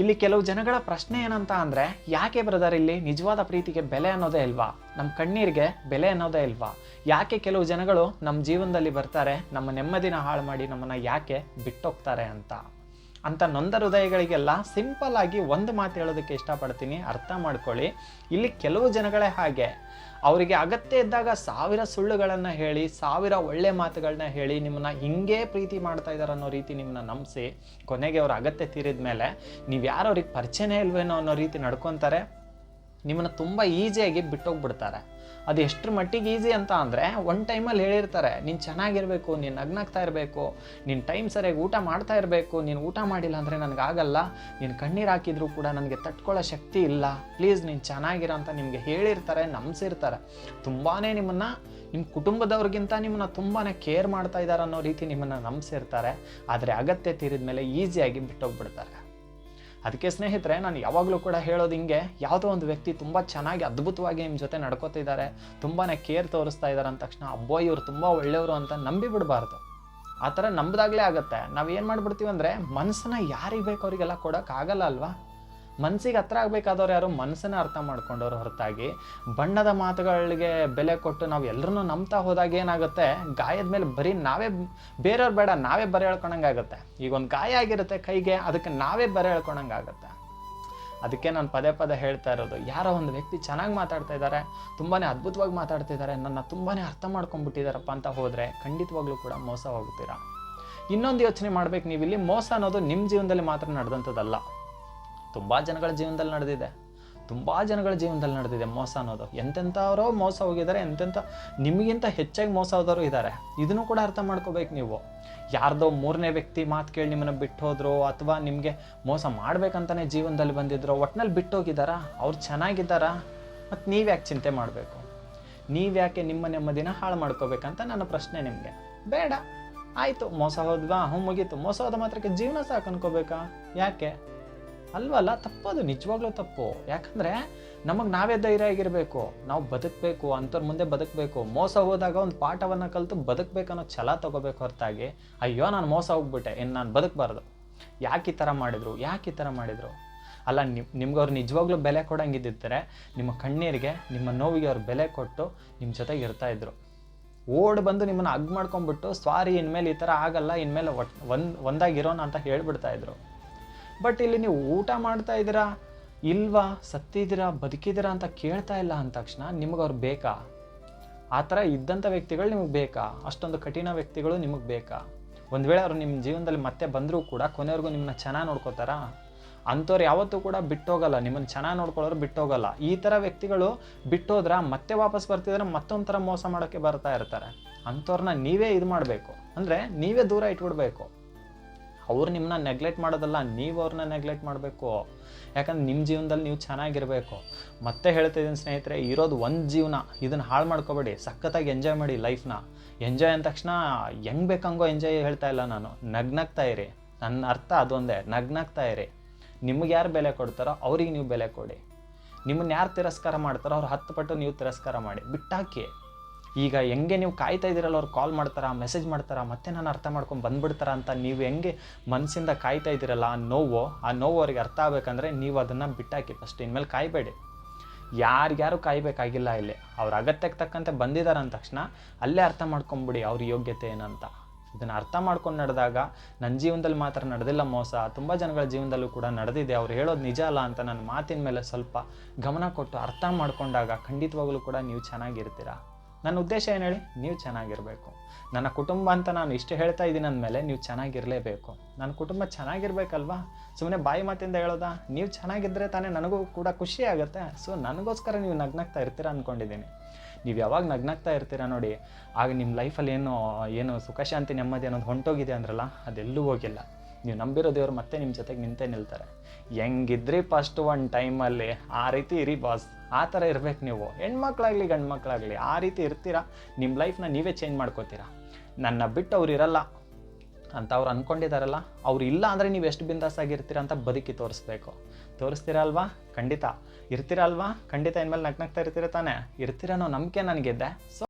ಇಲ್ಲಿ ಕೆಲವು ಜನಗಳ ಪ್ರಶ್ನೆ ಏನಂತ ಅಂದರೆ, ಯಾಕೆ ಬ್ರದರ್ ಇಲ್ಲಿ ನಿಜವಾದ ಪ್ರೀತಿಗೆ ಬೆಲೆ ಅನ್ನೋದೇ ಇಲ್ವಾ? ನಮ್ಮ ಕಣ್ಣೀರಿಗೆ ಬೆಲೆ ಅನ್ನೋದೇ ಇಲ್ವಾ? ಯಾಕೆ ಕೆಲವು ಜನಗಳು ನಮ್ಮ ಜೀವನದಲ್ಲಿ ಬರ್ತಾರೆ, ನಮ್ಮ ನೆಮ್ಮದಿನ ಹಾಳು ಮಾಡಿ ನಮ್ಮನ್ನು ಯಾಕೆ ಬಿಟ್ಟೋಗ್ತಾರೆ ಅಂತ? ಅಂತ ನೊಂದ ಹೃದಯಗಳಿಗೆಲ್ಲ ಸಿಂಪಲ್ ಆಗಿ ಒಂದು ಮಾತು ಹೇಳೋದಕ್ಕೆ ಇಷ್ಟಪಡ್ತೀನಿ. ಅರ್ಥ ಮಾಡ್ಕೊಳ್ಳಿ. ಇಲ್ಲಿ ಕೆಲವು ಜನಗಳೇ ಹಾಗೆ. ಅವರಿಗೆ ಅಗತ್ಯ ಇದ್ದಾಗ ಸಾವಿರ ಸುಳ್ಳುಗಳನ್ನು ಹೇಳಿ, ಸಾವಿರ ಒಳ್ಳೆ ಮಾತುಗಳನ್ನ ಹೇಳಿ ನಿಮ್ಮನ್ನ ಹಿಂಗೆ ಪ್ರೀತಿ ಮಾಡ್ತಾ ಇದ್ದಾರೆ ಅನ್ನೋ ರೀತಿ ನಿಮ್ಮನ್ನ ನಂಬಿಸಿ, ಕೊನೆಗೆ ಅವ್ರ ಅಗತ್ಯ ತೀರಿದ ಮೇಲೆ ನೀವು ಯಾರು ಅವ್ರಿಗೆ ಪರಿಚಯನೇ ಇಲ್ವೇನೋ ಅನ್ನೋ ರೀತಿ ನಡ್ಕೊತಾರೆ. ನಿಮ್ಮನ್ನು ತುಂಬ ಈಸಿಯಾಗಿ ಬಿಟ್ಟೋಗ್ಬಿಡ್ತಾರೆ. ಅದು ಎಷ್ಟರ ಮಟ್ಟಿಗೆ ಈಸಿ ಅಂತ ಅಂದರೆ ಒನ್ ಟೈಮಲ್ಲಿ ಹೇಳಿರ್ತಾರೆ, ನೀನು ಚೆನ್ನಾಗಿರಬೇಕು, ನೀನು ನಗ್ನಾಗ್ತಾ ಇರಬೇಕು, ನೀನು ಟೈಮ್ ಸರಿಯಾಗಿ ಊಟ ಮಾಡ್ತಾ ಇರಬೇಕು, ನೀನು ಊಟ ಮಾಡಿಲ್ಲ ಅಂದರೆ ನನಗಾಗಲ್ಲ ನೀನು ಕಣ್ಣೀರು ಹಾಕಿದ್ರು ಕೂಡ ನನಗೆ ತಟ್ಕೊಳ್ಳೋ ಶಕ್ತಿ ಇಲ್ಲ ಪ್ಲೀಸ್ ನೀನು ಚೆನ್ನಾಗಿರೋ ಅಂತ ನಿಮಗೆ ಹೇಳಿರ್ತಾರೆ, ನಂಬಿಸಿರ್ತಾರೆ. ತುಂಬಾ ನಿಮ್ಮನ್ನು ನಿಮ್ಮ ಕುಟುಂಬದವ್ರಿಗಿಂತ ನಿಮ್ಮನ್ನು ತುಂಬಾ ಕೇರ್ ಮಾಡ್ತಾ ಇದ್ದಾರೆ ಅನ್ನೋ ರೀತಿ ನಿಮ್ಮನ್ನು ನಂಬಿಸಿರ್ತಾರೆ. ಆದರೆ ಅಗತ್ಯ ತೀರಿದ ಮೇಲೆ ಈಸಿಯಾಗಿ ಬಿಟ್ಟೋಗ್ಬಿಡ್ತಾರೆ. ಅದಕ್ಕೆ ಸ್ನೇಹಿತರೆ, ನಾನು ಯಾವಾಗಲೂ ಕೂಡ ಹೇಳೋದು ಹಿಂಗೆ, ಯಾವುದೋ ಒಂದು ವ್ಯಕ್ತಿ ತುಂಬ ಚೆನ್ನಾಗಿ, ಅದ್ಭುತವಾಗಿ ನಿಮ್ಮ ಜೊತೆ ನಡ್ಕೋತಿದ್ದಾರೆ ತುಂಬಾ ಕೇರ್ ತೋರಿಸ್ತಾ ಇದ್ದಾರೆ ಅಂದ ತಕ್ಷಣ, ಅಬ್ಬೋ, ಇವ್ರು ತುಂಬ ಒಳ್ಳೆಯವರು ಅಂತ ನಂಬಿ ಬಿಡಬಾರ್ದು. ಆ ಥರ ನಂಬಿದಾಗಲೇ ಆಗುತ್ತೆ. ನಾವು ಏನು ಮಾಡಿಬಿಡ್ತೀವಿ ಅಂದರೆ ಮನಸ್ಸನ್ನ ಯಾರಿಗೆ ಬೇಕು ಅವರಿಗೆಲ್ಲ ಕೊಡೋಕ್ಕಾಗಲ್ಲ ಅಲ್ವಾ? ಮನಸ್ಸಿಗೆ ಹತ್ರ ಆಗಬೇಕಾದವ್ರು ಯಾರು ಮನಸ್ಸನ್ನ ಅರ್ಥ ಮಾಡ್ಕೊಂಡವ್ರು ಹೊರತಾಗಿ ಬಣ್ಣದ ಮಾತುಗಳಿಗೆ ಬೆಲೆ ಕೊಟ್ಟು ನಾವು ಎಲ್ಲರನ್ನೂ ನಂಬ್ತಾ ಹೋದಾಗ ಏನಾಗುತ್ತೆ? ಗಾಯದ ಮೇಲೆ ಬರೀ ನಾವೇ ಬೇರೆಯವ್ರು ಬೇಡ, ನಾವೇ ಬರೆ ಹೇಳ್ಕೊಳಂಗಾಗುತ್ತೆ ಈಗ ಒಂದು ಗಾಯ ಆಗಿರುತ್ತೆ ಕೈಗೆ, ಅದಕ್ಕೆ ನಾವೇ ಬರೆ ಹೇಳ್ಕೊಳಂಗಾಗತ್ತೆ ಅದಕ್ಕೆ ನಾನು ಪದೇ ಪದೇ ಹೇಳ್ತಾ ಇರೋದು, ಯಾರೋ ಒಂದು ವ್ಯಕ್ತಿ ಚೆನ್ನಾಗಿ ಮಾತಾಡ್ತಾ ಇದ್ದಾರೆ ತುಂಬಾ ಅದ್ಭುತವಾಗಿ ಮಾತಾಡ್ತಿದ್ದಾರೆ ನನ್ನ ತುಂಬಾ ಅರ್ಥ ಮಾಡ್ಕೊಂಡ್ಬಿಟ್ಟಿದ್ದಾರಪ್ಪ ಅಂತ ಹೋದರೆ ಖಂಡಿತವಾಗ್ಲೂ ಕೂಡ ಮೋಸ ಹೋಗ್ತೀರಾ? ಇನ್ನೊಂದು ಯೋಚನೆ ಮಾಡ್ಬೇಕು ನೀವು ಇಲ್ಲಿ ಮೋಸ ಅನ್ನೋದು ನಿಮ್ಮ ಜೀವನದಲ್ಲಿ ಮಾತ್ರ ನಡೆದಂಥದ್ದಲ್ಲ. ತುಂಬ ಜನಗಳ ಜೀವನದಲ್ಲಿ ನಡೆದಿದೆ. ತುಂಬ ಜನಗಳ ಜೀವನದಲ್ಲಿ ನಡೆದಿದೆ ಮೋಸ ಅನ್ನೋದು. ಎಂತೆಂಥವರೋ ಮೋಸ ಹೋಗಿದ್ದಾರೆ, ಎಂತೆಂಥ ನಿಮಗಿಂತ ಹೆಚ್ಚಾಗಿ ಮೋಸ ಆದವರು ಇದ್ದಾರೆ. ಇದನ್ನು ಕೂಡ ಅರ್ಥ ಮಾಡ್ಕೋಬೇಕು ನೀವು. ಯಾರ್ದೋ ಮೂರನೇ ವ್ಯಕ್ತಿ ಮಾತು ಕೇಳಿ ನಿಮ್ಮನ್ನು ಬಿಟ್ಟು ಹೋದ್ರು ಅಥವಾ ನಿಮಗೆ ಮೋಸ ಮಾಡ್ಬೇಕಂತಾನೆ ಜೀವನದಲ್ಲಿ ಬಂದಿದ್ರು, ಒಟ್ನಲ್ಲಿ ಬಿಟ್ಟು ಹೋಗಿದ್ದಾರಾ ಅವ್ರು ಚೆನ್ನಾಗಿದ್ದಾರಾ? ಮತ್ತು ನೀವು ಯಾಕೆ ಚಿಂತೆ ಮಾಡಬೇಕು? ನೀವು ಯಾಕೆ ನಿಮ್ಮ ನೆಮ್ಮದಿನ ಹಾಳು ಮಾಡ್ಕೋಬೇಕಂತ ನನ್ನ ಪ್ರಶ್ನೆ ನಿಮಗೆ. ಬೇಡ. ಆಯಿತು, ಮೋಸ ಹೋದ್ವಾ? ಹ್ಞೂ ಮುಗೀತು. ಮೋಸ ಹೋದ ಮಾತ್ರಕ್ಕೆ ಜೀವನ ಸಾಕು ಅನ್ಕೋಬೇಕಾ ಯಾಕೆ? ಅಲ್ವಲ್ಲ ಅದು, ನಿಜವಾಗ್ಲೂ ತಪ್ಪು. ಯಾಕಂದ್ರೆ ನಮಗೆ ನಾವೇ ಧೈರ್ಯ ಆಗಿರಬೇಕು, ನಾವು ಬದುಕಬೇಕು, ಅಂಥವ್ರ ಮುಂದೆ ಬದುಕಬೇಕು. ಮೋಸ ಹೋದಾಗ ಒಂದು ಪಾಠವನ್ನು ಕಲಿತು ಬದುಕಬೇಕನ್ನೋ ಛಲ ತಗೋಬೇಕು ಹೊರತಾಗಿ, ಅಯ್ಯೋ, ನಾನು ಮೋಸ ಹೋಗ್ಬಿಟ್ಟೆ ಇನ್ನು ನಾನು ಬದುಕಬಾರ್ದು. ಯಾಕೆ ಈ ಥರ ಮಾಡಿದ್ರು, ಯಾಕೆ ಈ ಥರ ಮಾಡಿದ್ರು? ಅಲ್ಲ, ನಿಮ್ ನಿಮ್ಗೆ ಅವ್ರು ನಿಜವಾಗ್ಲೂ ಬೆಲೆ ಕೊಡಂಗಿದ್ದಿರ್ತಾರೆ ನಿಮ್ಮ ಕಣ್ಣೀರಿಗೆ, ನಿಮ್ಮ ನೋವಿಗೆ ಅವ್ರು ಬೆಲೆ ಕೊಟ್ಟು ನಿಮ್ಮ ಜೊತೆಗೆ ಇರ್ತಾ ಇದ್ರು. ಓಡ್ ಬಂದು ನಿಮ್ಮನ್ನು ಅಗ್ ಮಾಡ್ಕೊಂಡ್ಬಿಟ್ಟು, ಸ್ವಾರಿ ಇನ್ಮೇಲೆ ಈ ಥರ ಆಗಲ್ಲ, ಇನ್ಮೇಲೆ ಒಟ್, ಒಂದು ಒಂದಾಗಿರೋಣ ಅಂತ ಹೇಳ್ಬಿಡ್ತಾ ಇದ್ರು. ಬಟ್ ಇಲ್ಲಿ ನೀವು ಊಟ ಮಾಡ್ತಾ ಇದ್ದೀರಾ? ಇಲ್ವಾ? ಸತ್ತಿದ್ದೀರಾ? ಬದುಕಿದ್ದೀರಾ ಅಂತ ಕೇಳ್ತಾ ಇಲ್ಲ ಅಂದ ತಕ್ಷಣ ನಿಮಗೆ ಅವ್ರು ಬೇಕಾ? ಆ ಥರ ಇದ್ದಂಥ ವ್ಯಕ್ತಿಗಳು ನಿಮಗೆ ಬೇಕಾ? ಅಷ್ಟೊಂದು ಕಠಿಣ ವ್ಯಕ್ತಿಗಳು ನಿಮಗೆ ಬೇಕಾ? ಒಂದು ವೇಳೆ ಅವರು ನಿಮ್ಮ ಜೀವನದಲ್ಲಿ ಮತ್ತೆ ಬಂದರೂ ಕೂಡ ಕೊನೆವರೆಗೂ ನಿಮ್ಮನ್ನ ಚೆನ್ನಾಗಿ ನೋಡ್ಕೋತಾರಾ? ಅಂಥವ್ರು ಯಾವತ್ತೂ ಕೂಡ ಬಿಟ್ಟೋಗಲ್ಲ. ನಿಮ್ಮನ್ನು ಚೆನ್ನಾಗಿ ನೋಡ್ಕೊಳ್ಳೋರು ಬಿಟ್ಟೋಗಲ್ಲ. ಈ ಥರ ವ್ಯಕ್ತಿಗಳು ಬಿಟ್ಟೋದ್ರ ಮತ್ತೆ ವಾಪಸ್ ಬರ್ತಿದ್ರೆ ಮತ್ತೊಂದು ಥರ ಮೋಸ ಮಾಡೋಕ್ಕೆ ಬರ್ತಾ ಇರ್ತಾರೆ. ಅಂಥವ್ರನ್ನ ನೀವೇ ಇದು ಮಾಡಬೇಕು. ಅಂದರೆ ನೀವೇ ದೂರ ಇಟ್ಬಿಡ್ಬೇಕು. ಅವ್ರು ನಿಮ್ಮನ್ನ ನೆಗ್ಲೆಕ್ಟ್ ಮಾಡೋದಲ್ಲ, ನೀವು ಅವ್ರನ್ನ ನೆಗ್ಲೆಕ್ಟ್ ಮಾಡಬೇಕು. ಯಾಕಂದ್ರೆ ನಿಮ್ಮ ಜೀವನದಲ್ಲಿ ನೀವು ಚೆನ್ನಾಗಿರಬೇಕು. ಮತ್ತೆ ಹೇಳ್ತಿದ್ದೀನಿ ಸ್ನೇಹಿತರೆ, ಇರೋದು ಒಂದು ಜೀವನ, ಇದನ್ನು ಹಾಳು ಮಾಡ್ಕೋಬೇಡಿ, ಸಖತ್ತಾಗಿ ಎಂಜಾಯ್ ಮಾಡಿ ಲೈಫ್ನ ಎಂಜಾಯ್ ಅಂದ ತಕ್ಷಣ ಹೆಂಗೆ ಬೇಕಂಗೋ ಎಂಜಾಯ್ ಹೇಳ್ತಾ ಇಲ್ಲ ನಾನು. ನಗ್ನಗ್ತಾ ಇರಿ. ನನ್ನ ಅರ್ಥ ಅದೊಂದೇ, ನಗ್ನಗ್ತಾ ಇರಿ. ನಿಮ್ಗೆ ಯಾರು ಬೆಲೆ ಕೊಡ್ತಾರೋ ಅವ್ರಿಗೆ ನೀವು ಬೆಲೆ ಕೊಡಿ. ನಿಮ್ಮನ್ನ ಯಾರು ತಿರಸ್ಕಾರ ಮಾಡ್ತಾರೋ ಅವ್ರು ಹತ್ತು ಪಟ್ಟು ನೀವು ತಿರಸ್ಕಾರ ಮಾಡಿ. ಬಿಟ್ಟಾಕಿ. ಈಗ ಹೆಂಗೆ ನೀವು ಕಾಯ್ತಾ ಇದ್ದೀರಲ್ಲ, ಅವ್ರು ಕಾಲ್ ಮಾಡ್ತಾರಾ ಮೆಸೇಜ್ ಮಾಡ್ತಾರಾ, ಮತ್ತೆ ನಾನು ಅರ್ಥ ಮಾಡ್ಕೊಂಡು ಬಂದ್ಬಿಡ್ತಾರ ಅಂತ ನೀವು ಹೆಂಗೆ ಮನಸ್ಸಿಂದ ಕಾಯ್ತಾ ಇದ್ದೀರಲ್ಲ, ಆ ನೋವು ಆ ನೋವು ಅವ್ರಿಗೆ ಅರ್ಥ ಆಗ್ಬೇಕಂದ್ರೆ ನೀವು ಅದನ್ನು ಬಿಟ್ಟಾಕಿ ಫಸ್ಟ್ ಇನ್ಮೇಲೆ ಕಾಯಬೇಡಿ. ಯಾರಿಗ್ಯಾರು ಕಾಯಬೇಕಾಗಿಲ್ಲ ಇಲ್ಲಿ. ಅವ್ರ ಅಗತ್ಯಕ್ಕೆ ತಕ್ಕಂತೆ ಬಂದಿದ್ದಾರೆ ಅಂದ ತಕ್ಷಣ ಅಲ್ಲೇ ಅರ್ಥ ಮಾಡ್ಕೊಂಬಿಡಿ ಅವ್ರ ಯೋಗ್ಯತೆ ಏನಂತ. ಇದನ್ನು ಅರ್ಥ ಮಾಡ್ಕೊಂಡು ನಡೆದಾಗ ನನ್ನ ಜೀವನದಲ್ಲಿ ಮಾತ್ರ ನಡೆದಿಲ್ಲ ಮೋಸ, ತುಂಬ ಜನಗಳ ಜೀವನದಲ್ಲೂ ಕೂಡ ನಡೆದಿದೆ, ಅವ್ರು ಹೇಳೋದು ನಿಜ ಅಲ್ಲ ಅಂತ ನನ್ನ ಮಾತಿನ ಮೇಲೆ ಸ್ವಲ್ಪ ಗಮನ ಕೊಟ್ಟು ಅರ್ಥ ಮಾಡ್ಕೊಂಡಾಗ ಖಂಡಿತವಾಗಲೂ ಕೂಡ ನೀವು ಚೆನ್ನಾಗಿರ್ತೀರಾ. ನನ್ನ ಉದ್ದೇಶ ಏನು ಹೇಳಿ? ನೀವು ಚೆನ್ನಾಗಿರಬೇಕು. ನನ್ನ ಕುಟುಂಬ ಅಂತ ನಾನು ಇಷ್ಟು ಹೇಳ್ತಾ ಇದ್ದೀನಿ ಅಂದಮೇಲೆ ನೀವು ಚೆನ್ನಾಗಿರಲೇಬೇಕು. ನನ್ನ ಕುಟುಂಬ ಚೆನ್ನಾಗಿರ್ಬೇಕಲ್ವಾ? ಸುಮ್ಮನೆ ಬಾಯಿ ಮಾತಿಂದ ಹೇಳೋದಾ? ನೀವು ಚೆನ್ನಾಗಿದ್ದರೆ ತಾನೇ ನನಗೂ ಕೂಡ ಖುಷಿ ಆಗುತ್ತೆ. ಸೊ, ನನಗೋಸ್ಕರ ನೀವು ನಗ್ನಾಗ್ತಾ ಇರ್ತೀರಾ ಅಂದ್ಕೊಂಡಿದ್ದೀನಿ ನೀವು ಯಾವಾಗ ನಗ್ನಾಗ್ತಾ ಇರ್ತೀರಾ ನೋಡಿ, ಆಗ ನಿಮ್ಮ ಲೈಫಲ್ಲಿ ಏನು ಏನು ಸುಖ ಶಾಂತಿ ನೆಮ್ಮದಿ ಅನ್ನೋದು ಹೊಂಟೋಗಿದೆ ಅಂದ್ರಲ್ಲ, ಅದೆಲ್ಲೂ ಹೋಗಿಲ್ಲ. ನೀವು ನಂಬಿರೋ ದೇವ್ರು ಮತ್ತೆ ನಿಮ್ಮ ಜೊತೆಗೆ ನಿಂತೇ ನಿಲ್ತಾರೆ. ಹೆಂಗಿದ್ರಿ ಫಸ್ಟ್ ಒಂದು ಟೈಮಲ್ಲಿ ಆ ರೀತಿ ಇರಿ ಬಾಸ್ ಆ ಥರ ಇರ್ಬೇಕು ನೀವು. ಹೆಣ್ಮಕ್ಳಾಗಲಿ ಗಂಡು ಮಕ್ಕಳಾಗಲಿ ಆ ರೀತಿ ಇರ್ತೀರಾ? ನಿಮ್ಮ ಲೈಫ್ನ ನೀವೇ ಚೇಂಜ್ ಮಾಡ್ಕೋತೀರಾ? ನನ್ನ ಬಿಟ್ಟು ಅವ್ರು ಇರಲ್ಲ ಅಂತ ಅವ್ರು ಅಂದ್ಕೊಂಡಿದ್ದಾರಲ್ಲ ಅವ್ರು ಇಲ್ಲ ಅಂದರೆ ನೀವು ಎಷ್ಟು ಬಿಂದಾಸಾಗಿರ್ತೀರ ಅಂತ ಬದುಕಿ ತೋರಿಸ್ಬೇಕು. ತೋರಿಸ್ತೀರಾ ಅಲ್ವಾ? ಖಂಡಿತ. ಇರ್ತೀರಾ ಅಲ್ವಾ? ಖಂಡಿತ ಇನ್ಮೇಲೆ ನಗ್ನಗ್ತಾ ಇರ್ತೀರ ತಾನೇ? ಇರ್ತೀರ ಅನ್ನೋ ನಂಬಿಕೆ ನನಗಿದ್ದೆ ಸೊ